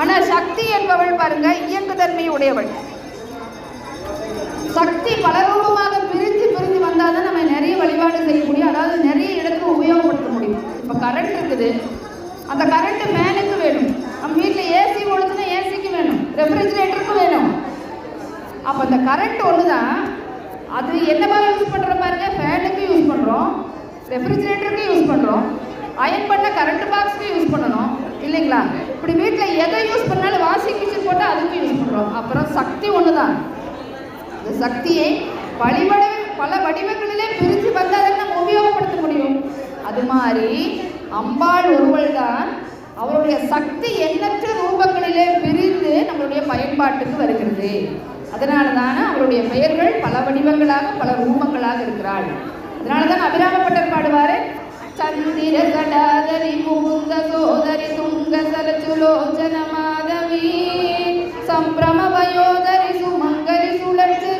ஆனால் சக்தி என்பவள் பாருங்க இயங்குதன்மை உடையவள். சக்தி பல ரூபமாக பிரிஞ்சு பிரிஞ்சு வந்தால் தான் நம்ம நிறைய வழிபாடு செய்ய முடியும். அதாவது நிறைய இடத்துல உபயோகப்படுத்த முடியும். இப்போ கரண்ட் இருக்குது. அந்த கரண்ட் மேனுக்கு வேணும். நம்ம வீட்டில் ஏசி ஒழுதுன்னா ஏசிக்கு வேணும். ரெஃப்ரிஜிரேட்டருக்கு வேணும். அப்போ அந்த கரண்ட் ஒன்று தான் அது என்னவா யூஸ் பண்ணுறோம் பாருங்க? ஃபேனுக்கு யூஸ் பண்ணுறோம் ரெஃப்ரிஜிரேட்டருக்கு யூஸ் பண்ணுறோம் அயன் பண்ண கரண்ட் பாக்ஸ்க்கு யூஸ் பண்ணணும். இல்லைங்களா? இப்படி வீட்டில் எதை யூஸ் பண்ணாலும் வாஷிங் மிஷின் போட்டால் அதுக்கு யூஸ் பண்ணுறோம் அப்புறம் சக்தி ஒன்று தான் இந்த சக்தியை வழிபட பல வடிவங்களிலே பிரித்து வந்தால் நம்ம உபயோகப்படுத்த முடியும். அது மாதிரி அம்பாள் ஒருவள் தான் அவருடைய சக்தி எண்ணற்ற ரூபங்களிலே பிரிந்து நம்மளுடைய பயன்பாட்டுக்கு வருகிறது. அதனால தானே அவருடைய பெயர்கள் பல வடிவங்களாக பல ரூபங்களாக இருக்கிறாள். அதனால தான் அபிராமப்பட்டர் பாடுவாரு சந்திர சடாதரி முகுந்த சோதரி துங்க சலச்சுலோச்சன மாதவி சம்பிரம பயோதரி சுமங்கரி சுழற்சனி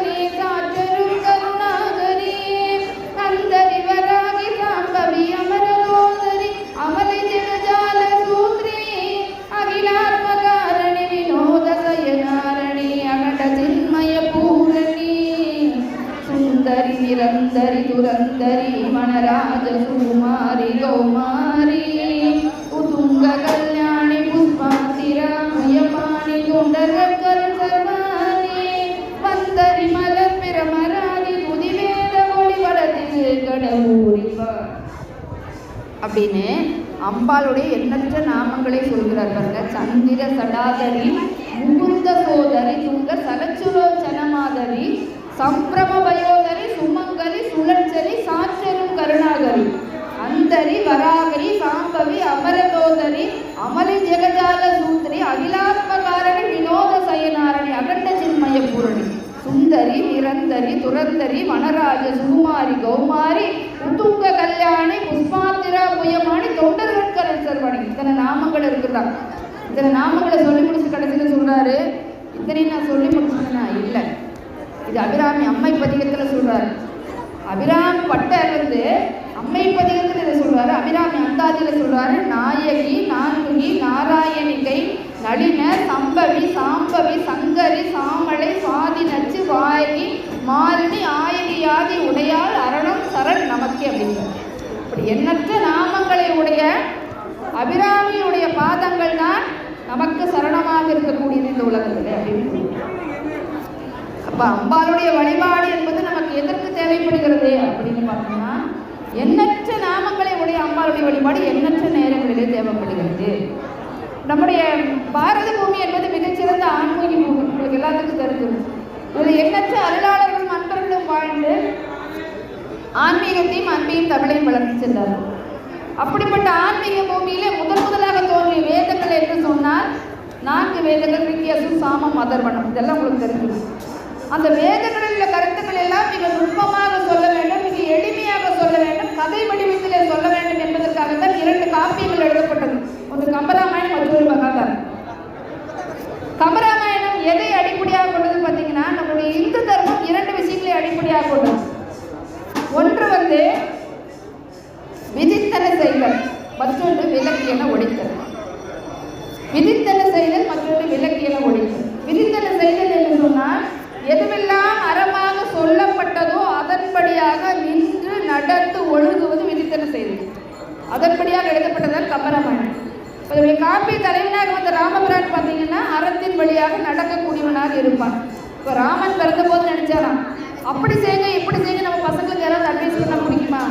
அப்படின்னு அம்பாளுடைய எண்ணற்ற நாமங்களை சொல்கிறார் பாருங்க. சந்திர சடாதரி முகுந்த சோதரி துங்க சலச்சுலோச்சனமாதரி சம்பிரம பயோதரி சுமங்கலி சுழற்சரி சாச்சரும் கருணாகரி அந்தரி வராகரி சாம்பவி அமரதோதரி அமலி ஜெகஜால சூத்ரி அகிலாத்மகாரணி வினோத சயனாரணி அகண்ட சின்மய பூரணி சுந்தரி நிரந்தரி துரந்தரி வனராஜ சுகுமாரி கௌமாரி உத்துங்க கல்யாணி புஷ்பா இத்தனை நாமங்கள் இருக்குதா? இத்தனை நாமங்களை சொல்லி முடிச்சு கடைசியில் சொல்கிறாரு இத்தனை நான் சொல்லி முடிச்சேன்னா இல்லை. இது அபிராமி அம்மை பதிகத்தில் சொல்கிறாரு அபிராமி பட்டர் வந்து அம்மை பதிகத்தில் இதை சொல்கிறாரு அபிராமி அந்தாதியில் சொல்கிறாரு நாயகி நான்குகி நாராயணிகை நளின சம்பவி சாம்பவி நமக்கு சரணமாக இருக்கக்கூடியது இந்த உலகத்தில். அப்படின்னு அப்ப அம்பாளுடைய வழிபாடு என்பது நமக்கு எதற்கு தேவைப்படுகிறது அப்படின்னு பார்த்தோம்னா எண்ணற்ற நாமங்களை உடைய அம்பாளுடைய வழிபாடு எண்ணற்ற நேரங்களிலே தேவைப்படுகிறது. நம்முடைய பாரத பூமி என்பது மிகச்சிறந்த ஆன்மீக பூமி. உங்களுக்கு எல்லாத்துக்கும் தெரிஞ்சிருக்கும் இதில் எண்ணற்ற அருளாளர்களும் அன்பர்களும் வாழ்ந்து ஆன்மீகத்தையும் அன்பையும் தமிழையும் வளர்த்து சென்றார்கள். அப்படிப்பட்ட ஆன்மீக பூமியிலே முதல் முதலாக தோன்றிய வேதங்கள் என்று சொன்னால் நான்கு வேதங்கள் வித்தியாசம் சாமம் அதர்வனம் இதெல்லாம் உங்களுக்கு தெரியும். அந்த வேதங்களில் உள்ள கருத்துக்கள் எல்லாம் மிக நுட்பமாக சொல்ல வேண்டும் மிக எளிமையாக சொல்ல வேண்டும் கதை வடிவத்திலே சொல்ல வேண்டும் என்பதற்காக தான் இரண்டு காப்பியங்கள் எழுதப்பட்டது. ஒன்று கம்பராமாயணம் மற்றொரு மகாதாரம் கம்பராமாயணம் எதை அடிப்படையாக கொண்டது பார்த்தீங்கன்னா நம்மளுடைய இந்து தர்மம் இரண்டு விஷயங்களை அடிப்படையாக கொண்டது. அதனுடைய தலைவனாக வந்த ராமபிரான் பார்த்தீங்கன்னா அறத்தின் வழியாக நடக்கக்கூடியவனாக இருப்பான். இப்போ ராமன் பிறந்த போது நினைச்சாராம் அப்படி செய்யுங்க இப்படி செய்யுங்க நம்ம பசங்களுக்கு யாராவது அட்வைஸ் பண்ண பிடிக்குமா?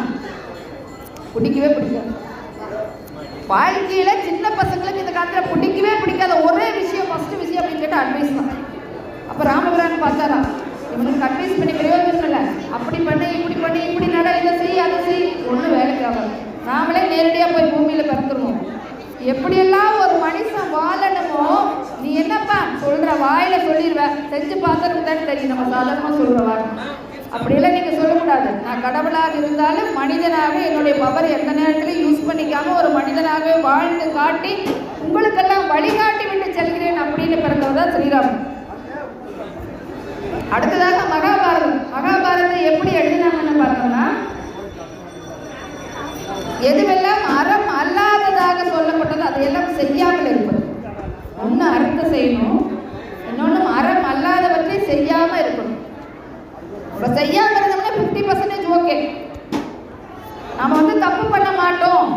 பிடிக்கவே பிடிக்காது. வாழ்க்கையில சின்ன பசங்களுக்கு இந்த காலத்தில் பிடிக்கவே பிடிக்காத ஒரே விஷயம் ஃபர்ஸ்ட் விஷயம் அப்படின்னு கேட்டால் அட்வைஸ் தான். அப்போ ராமபிரான் பார்த்தாராம் இவனுக்கு அட்வைஸ் பண்ணி பிரயோஜனம் இல்லை அப்படி பண்ணு இப்படி பண்ணி இப்படி நட இதை செய் அதை செய். ஒன்றும் வேலைக்கு ஆகாது. நாமளே நேரடியாக போய் பூமியில் பிறந்துருவோம். எப்படியெல்லாம் ஒரு மனுஷன் வாழணுமோ நீ என்னப்பா சொல்ற வாயில சொல்லிடுவ செஞ்சு பார்த்துருக்கு தெரியும். நம்ம சாதாரணமாக சொல்ற வாய் அப்படியெல்லாம் நீங்கள் சொல்லக்கூடாது. நான் கடவுளாக இருந்தாலும் மனிதனாக என்னுடைய பவர் எந்த நேரத்திலும் யூஸ் பண்ணிக்காம ஒரு மனிதனாகவே வாழ்ந்து காட்டி உங்களுக்கெல்லாம் வழிகாட்டி விட்டு செல்கிறேன் அப்படின்னு பிறந்தவர் தான் ஸ்ரீராமன். அடுத்ததாக மகாபாரதம். மகாபாரதத்தை எப்படி எழுதினாங்கன்னு பார்த்தோம்னா எதுவெல்லாம் சொல்லப்பட்டதோ அதையெல்லாம் செய்யாமல் இருப்பது ஒன்று அறத்தை செய்யணும் இன்னொன்று அறம் அல்லாதவற்றை செய்யாமல் இருக்கணும். இப்போ செய்யாமல் இருந்தோம்னா ஃபிஃப்டி பர்சன்டேஜ் ஓகே நம்ம வந்து தப்பு பண்ண மாட்டோம்.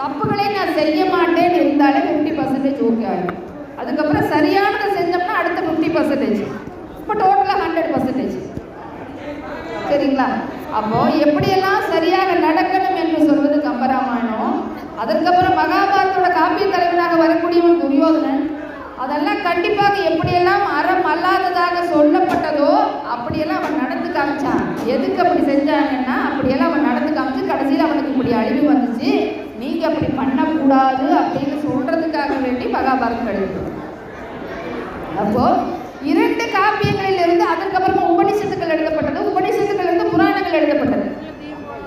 தப்புகளை நான் செய்ய மாட்டேன்னு இருந்தாலே ஃபிஃப்டி பர்சன்டேஜ் ஓகே ஆகிடும் அதுக்கப்புறம் சரியானதை செஞ்சோம்னா அடுத்த ஃபிஃப்டி பர்சன்டேஜ் இப்போ டோட்டலாக ஹண்ட்ரட் பர்சன்டேஜ் சரிங்களா? அப்போ எப்படியெல்லாம் சரியாக நடக்கணும் என்று சொல்வது கம்பராமாயணம். அதற்கப்புறம் மகாபாரதோட காப்பிய தலைவனாக வரக்கூடியவன் துரியோதனன் அதெல்லாம் கண்டிப்பாக எப்படியெல்லாம் அறம் அல்லாததாக சொல்லப்பட்டதோ அப்படியெல்லாம் அவன் நடந்து காமிச்சான். எதுக்கு அப்படி செஞ்சாங்கன்னா அப்படியெல்லாம் அவன் நடந்து காமிச்சு கடைசியில் அவனுக்கு இப்படி அழிவு வந்துச்சு. நீங்க அப்படி பண்ணக்கூடாது அப்படின்னு சொல்றதுக்காக வேண்டி மகாபாரதம் எழுதும் அப்போ இரண்டு காப்பியங்களில் இருந்து அதுக்கப்புறமா உபனிஷத்துக்கள் எழுதப்பட்டது. உபனிஷத்துக்கள் இருந்து புராணங்கள் எழுதப்பட்டது.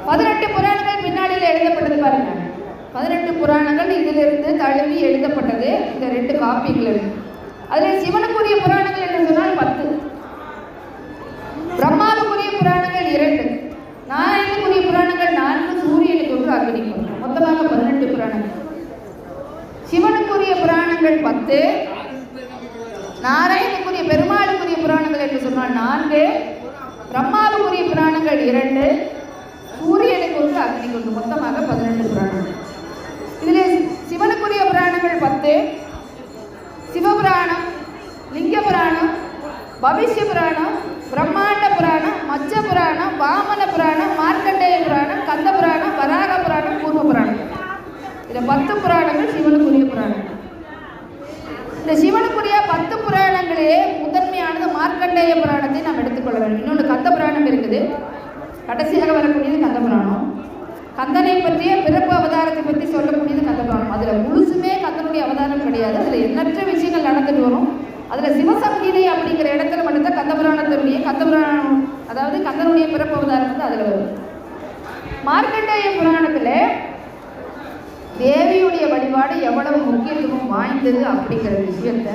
பதினெட்டு புராணங்கள் பின்னாடியில் எழுதப்பட்டது பாருங்க. பதினெட்டு புராணங்கள் இதிலிருந்து தழுவி எழுதப்பட்டது. இந்த ரெண்டு காப்பியங்கள் அதில் சிவனுக்குரிய புராணங்கள் என்று சொன்னால் பத்து. பிரம்மாவுக்குரிய புராணங்கள் இரண்டு. நாராயணனுக்குரிய புராணங்கள் நான்கு. சூரியனுக்கு ஒன்று அக்னிக்கு மொத்தமாக பதினெட்டு புராணங்கள். சிவனுக்குரிய புராணங்கள் பத்து. நாராயணக்குரிய பெருமாளுக்குரிய புராணங்கள் என்று சொன்னால் நான்கு. பிரம்மாவுக்குரிய புராணங்கள் இரண்டு. சூரியனுக்கு ஒன்று அக்னிக்கு ஒன்று மொத்தமாக பதினெட்டு புராணங்கள். இதில் சிவனுக்குரிய புராணங்கள் பத்து. சிவபுராணம் லிங்க புராணம் பவிஷ்ய புராணம் பிரம்மாண்ட புராணம் மச்ச புராணம் வாமன புராணம் மார்க்கண்டேய புராணம் கந்த புராணம் வராக புராணம் பூர்வ புராணம். இதில் பத்து புராணங்கள் சிவனுக்குரிய புராணங்கள். இந்த சிவனுக்குரிய பத்து புராணங்களே முதன்மையானது மார்க்கண்டேய புராணத்தை நாம் எடுத்துக்கொள்ள வேண்டும். இன்னொன்று கந்த புராணம் இருக்குது. கடைசியாக வரக்கூடியது கந்த புராணம். கந்தனை பற்றிய பிறப்பு அவதாரத்தை பற்றி சொல்லக்கூடியது கந்தபுராணம் அதில் முழுசுமே கந்தனுடைய அவதாரம் கிடையாது. அதில் எண்ணற்ற விஷயங்கள் நடந்துட்டு வரும். அதில் சிவசங்கீதை அப்படிங்கிற இடத்துல மட்டும்தான் கந்த புராணத்தினுடைய அதாவது கந்தனுடைய பிறப்பு அவதாரம் வந்து அதில் வரும். மார்க்கண்டேய புராணத்தில் தேவியுடைய வழிபாடு எவ்வளவு முக்கியத்துவம் வாய்ந்தது அப்படிங்கிற விஷயத்த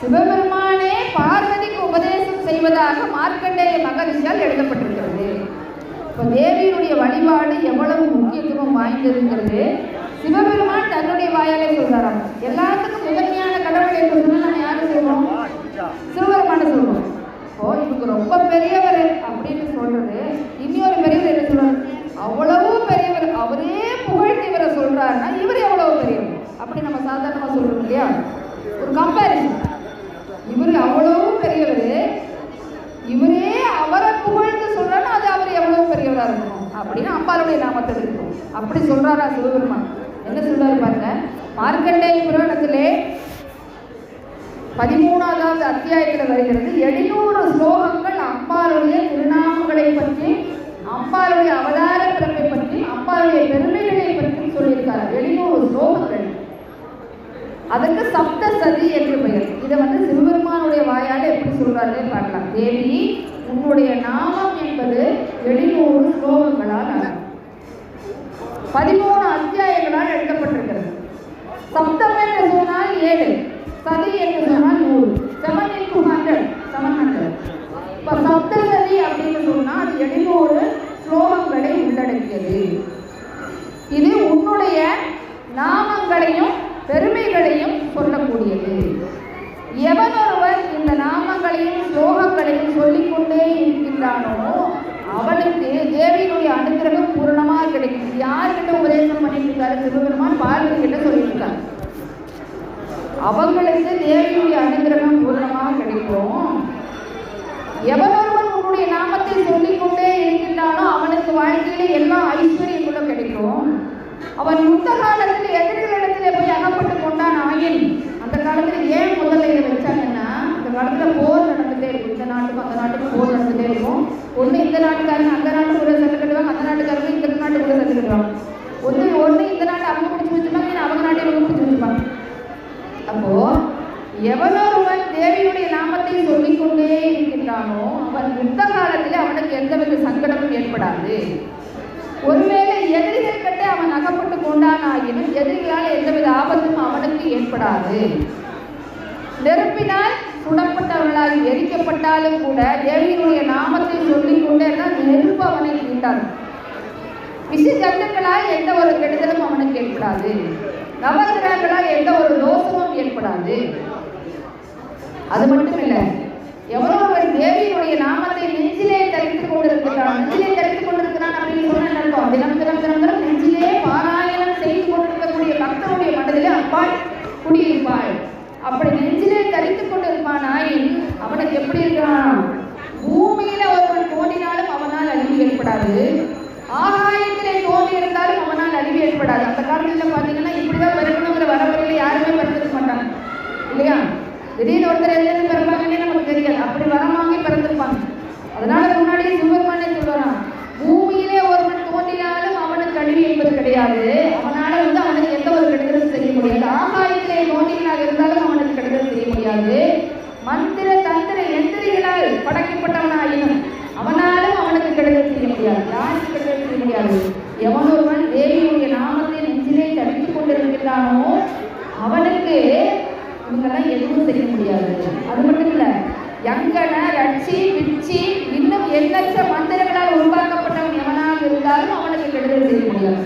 சிவபெருமானே பார்வதிக்கு உபதேசம் செய்வதாக மார்க்கண்டேய மகரிஷியால் எழுதப்பட்டிருக்கிறது. இப்போ தேவியினுடைய வழிபாடு எவ்வளவு முக்கியத்துவம் வாய்ந்ததுங்கிறது சிவபெருமான் தன்னுடைய வாயாலே சொல்றாராம். எல்லாத்துக்கும் முதன்மையான கடவுள் என்று சொன்னா நம்ம யாரும் சொல்றோம்? சிவபெருமான சொல்றோம். ஓ இவங்க ரொம்ப பெரியவர் அப்படின்னு சொல்றது. இன்னொரு பெரியவர் என்ன சொல்றாரு? அவ்வளவு பெரியவர். அவரே புகழ்ந்து இவரை சொல்றாருன்னா இவர் எவ்வளவு பெரியவர்? அப்படி நம்ம சாதாரணமா சொல்றோம் இல்லையா? ஒரு கம்பேரிசன் இவர் அவ்வளோ பெரியவர் இவரே அவரை புகழ்ந்து சொல்றாருன்னா அது அவர் எவ்வளவு பெரியவரா இருக்கணும் கர்த்தருடைய நாமத்தை இருக்கும் அப்படி சொல்றாரா சிவபெருமான். என்ன சொல்றாரு பாருங்க. மார்க்கண்டேய புராணத்திலே பதிமூணாவது அத்தியாயத்தில் வருகிறது. எழுநூறு ஸ்லோகங்கள் அம்பாளுடைய திருநாமங்களை பற்றி அம்பாளுடைய அவதார பிறப்பை பற்றி அம்பாளுடைய பெருமைகளை பற்றி சொல்லியிருக்காரு எழுநூறு ஸ்லோகங்கள். அதற்கு சப்த சதி என்று பெயர். இதை வந்து சிவபெருமானுடைய வாயால் எப்படி சொல்றாருன்னு பார்க்கலாம். தேவி உன்னுடைய நாமம் என்பது எழுநூறு ஸ்லோகங்களால் ஆனது பதிமூணு அத்தியாயங்களால் எழுதப்பட்டிருக்கிறது சப்தம் என்று சொன்னால் ஏழு சதி என்று சொன்னால் நூறு seven into hundred seven hundred இப்போ சப்தசதி அப்படின்னு சொன்னால் அது எழுநூறு ஸ்லோகங்களை உள்ளடக்கியது. இது உன்னுடைய நாமங்களையும் பெருமைகளையும் சொல்லக்கூடியது. எவனொருவர் இந்த நாமங்களையும் ஸ்லோகங்களையும் சொல்லிக்கொண்டே இருக்கின்றானோ அவனுக்கு தேவியினுடைய அனுகிரகம் பூரணமாக கிடைக்கும். யார்கிட்ட உபதேசம் பண்ணிட்டு இருக்காரு? சிவபெருமான் பார்வதி கிட்ட சொல்லிட்டு இருக்காங்க அவங்களுக்கு தேவியுடைய அனுகிரகம் பூரணமாக கிடைக்கும். எவனொருவன் உன்னுடைய நாமத்தை சொல்லிக்கொண்டே இருக்கின்றானோ அவனுக்கு வாழ்க்கையில எல்லா ஐஸ்வர்யங்களும் கிடைக்கும். அவன் யுத்த காலத்தில் எதிரிகளிடத்தில் போய் அகப்பட்டு கொண்டான் ஆயின். அந்த காலத்தில் ஏன் முதல்ல இதை வச்சாங்கன்னா அந்த காலத்தில் போர் நடந்துகிட்டே இருக்கும் இந்த நாட்டுக்கும் அந்த நாட்டுக்கும் போர் நடந்துகிட்டே இருக்கும். ஒன்று இந்த நாட்டுக்காரங்க அந்த நாட்டு கூட சண்டை கட்டுவாங்க அந்த நாட்டுக்காரங்க இந்த நாட்டு கூட சண்டை கட்டுவாங்க. ஒன்று ஒன்று இந்த நாட்டை அவங்க பிடிச்சி வச்சுருப்பாங்க இல்லை அவங்க நாட்டை இவங்க பிடிச்சி வச்சுருப்பாங்க அப்போ எவனொருவன் தேவியுடைய நாமத்தை சொல்லிக்கொண்டே இருக்கின்றானோ அவன் யுத்த காலத்தில் அவனுக்கு எந்தவித சங்கடமும் ஏற்படாது. ஒருவேளை எதிரிகள் கட்ட அவன் அகப்பட்டு கொண்டானாயினும் எதிரிகளால் எந்தவித ஆபத்தும் அவனுக்கு ஏற்படாது. நெருப்பினால் சுடப்பட்டவர்களால் எரிக்கப்பட்டாலும் கூட தேவியினுடைய நாமத்தை சொல்லிக்கொண்டே தான் நெருப்பு அவனை தீண்டாது விஷ எந்த ஒரு கெடுதலும் அவனுக்கு ஏற்படாது. நவகிரகங்களால் எந்த ஒரு தோஷமும் ஏற்படாது. அது மட்டும் இல்லை எவ்வளோ ஒரு தேவியினுடைய நாமத்தை நெஞ்சிலே தரித்து கொண்டிருக்கிறான். நெஞ்சிலே தரித்து கொண்டிருக்கிறான் அப்படின்னு சொன்னா நடக்கும் தினம் தினம் தினம் தினம் நெஞ்சிலே பாராயணம் செய்து கொண்டிருக்கக்கூடிய பக்தனுடைய மனதிலே அப்பாய் குடியிருப்பாள். அப்படி நெஞ்சிலே தரித்துக் நாயின் அவனுக்கு எப்படி இருக்கிறான் பூமியில ஒருவன் தோன்றினாலும் அவனால் அழிவு ஏற்படாது. ஆகாயத்திலே தோன்றி இருந்தாலும் அவனால் அழிவு ஏற்படாது. அந்த காலத்துல பாத்தீங்கன்னா இப்படிதான் பிறக்கணுங்கிற வரவரையில யாருமே பிறந்திருக்க மாட்டாங்க. இல்லையா? திடீர்னு ஒருத்தர் எதுலேருந்து பிறப்பாங்கன்னே நமக்கு தெரியாது. அப்படி வரமாங்க பிறந்திருப்பாங்க. அதனால முன்னாடியே சிவபெருமானே சொல்றான் பூமியிலே ஒருவன் தோன்றினாலும் அவனுக்கு அழிவு என்பது கிடையாது. அவனால வந்து அவனுக்கு எந்த ஒரு கெடுதலும் செய்ய முடியாது. ஆகாயத்திலே தோன்றினாக இருந்தாலும் அவனுக்கு கெடுதல் செய்ய முடியாது. மந்திர தந்திர எந்திரிகளால் படைக்கப்பட்டவனாயினும் அவனாலும் அவனுக்கு கிடைக்க செய்ய முடியாது. யாருக்கு கெடுதல் செய்ய முடியாது? எவனொருவன் தேவியுடைய நாமத்தை நெஞ்சிலே தடுத்துக் கொண்டிருக்கிறானோ அவனுக்கு இவங்கெல்லாம் எதுவும் செய்ய முடியாது. அது மட்டும் இல்ல யங்கன ரட்சி பிச்சி இன்னும் எண்ணற்ற மந்திரங்களால் உருவாக்கப்பட்டவன் எவனாக இருந்தாலும் அவனுக்கு கெடுதல் செய்ய முடியாது.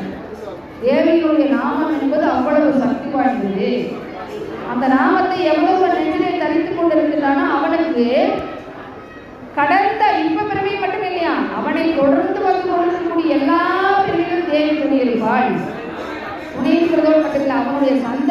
தேவியுடைய நாமம் என்பது அவ்வளவு சக்தி வாய்ந்தது compleja